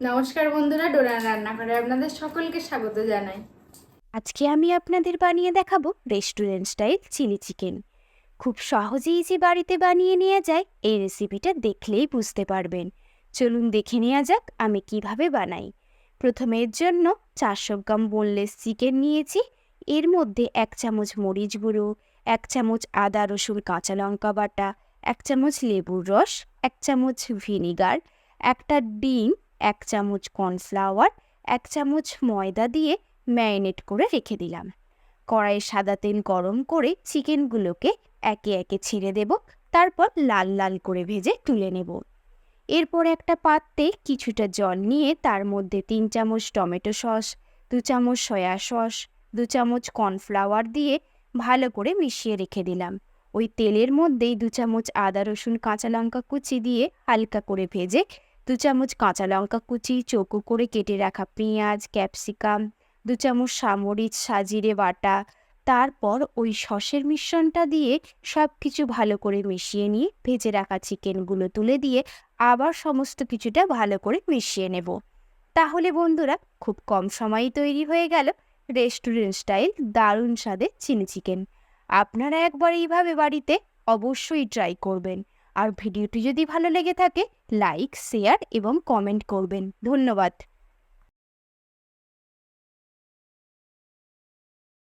নমস্কার বন্ধুরা ডোরান রান্নাঘরে আপনাদের সকলকে স্বাগত জানাই। আজকে আমি আপনাদের বানিয়ে দেখাবো রেস্টুরেন্ট স্টাইল চিলি চিকেন। খুব সহজেই যে বাড়িতে বানিয়ে নেওয়া যায়, এই রেসিপিটা দেখলেই বুঝতে পারবেন। চলুন দেখে নেওয়া যাক আমি কীভাবে বানাই। প্রথমে এর জন্য চারশো গ্রাম বোনলেস চিকেন নিয়েছি। এর মধ্যে এক চামচ মরিচ গুঁড়ো, এক চামচ আদা, রসুন, কাঁচা লঙ্কা বাটা, এক চামচ লেবুর রস, এক চামচ ভিনিগার, একটা ডিম এক চামচ কর্নফ্লাওয়ার, এক চামচ ময়দা দিয়ে ম্যারিনেট করে রেখে দিলাম। কড়াইয়ে সাদা তেল গরম করে চিকেনগুলোকে একে একে ছেড়ে দেব, তারপর লাল লাল করে ভেজে তুলে নেব। এরপর একটা পাত্রে কিছুটা জল নিয়ে তার মধ্যে তিন চামচ টমেটো সস, দু চামচ সয়া সস, দু চামচ কর্নফ্লাওয়ার দিয়ে ভালো করে মিশিয়ে রেখে দিলাম। ওই তেলের মধ্যেই দু চামচ আদা রসুন কাঁচা লঙ্কা কুচি দিয়ে হালকা করে ভেজে দু চামচ কাঁচা লঙ্কা কুচি, চৌকো করে কেটে রাখা পেঁয়াজ, ক্যাপসিকাম, দু চামচ সামরিচ, সাজিরে বাটা। তারপর ওই সসের মিশ্রণটা দিয়ে সব কিছু ভালো করে মিশিয়ে নিয়ে ভেজে রাখা চিকেনগুলো তুলে দিয়ে আবার সমস্ত কিছুটা ভালো করে মিশিয়ে নেব। তাহলে বন্ধুরা, খুব কম সময়েই তৈরি হয়ে গেল রেস্টুরেন্ট স্টাইল দারুণ স্বাদের চিলি চিকেন। আপনারা একবার এইভাবে বাড়িতে অবশ্যই ট্রাই করবেন। আর ভিডিওটি যদি ভালো লেগে থাকে লাইক শেয়ার এবং কমেন্ট করবেন। ধন্যবাদ।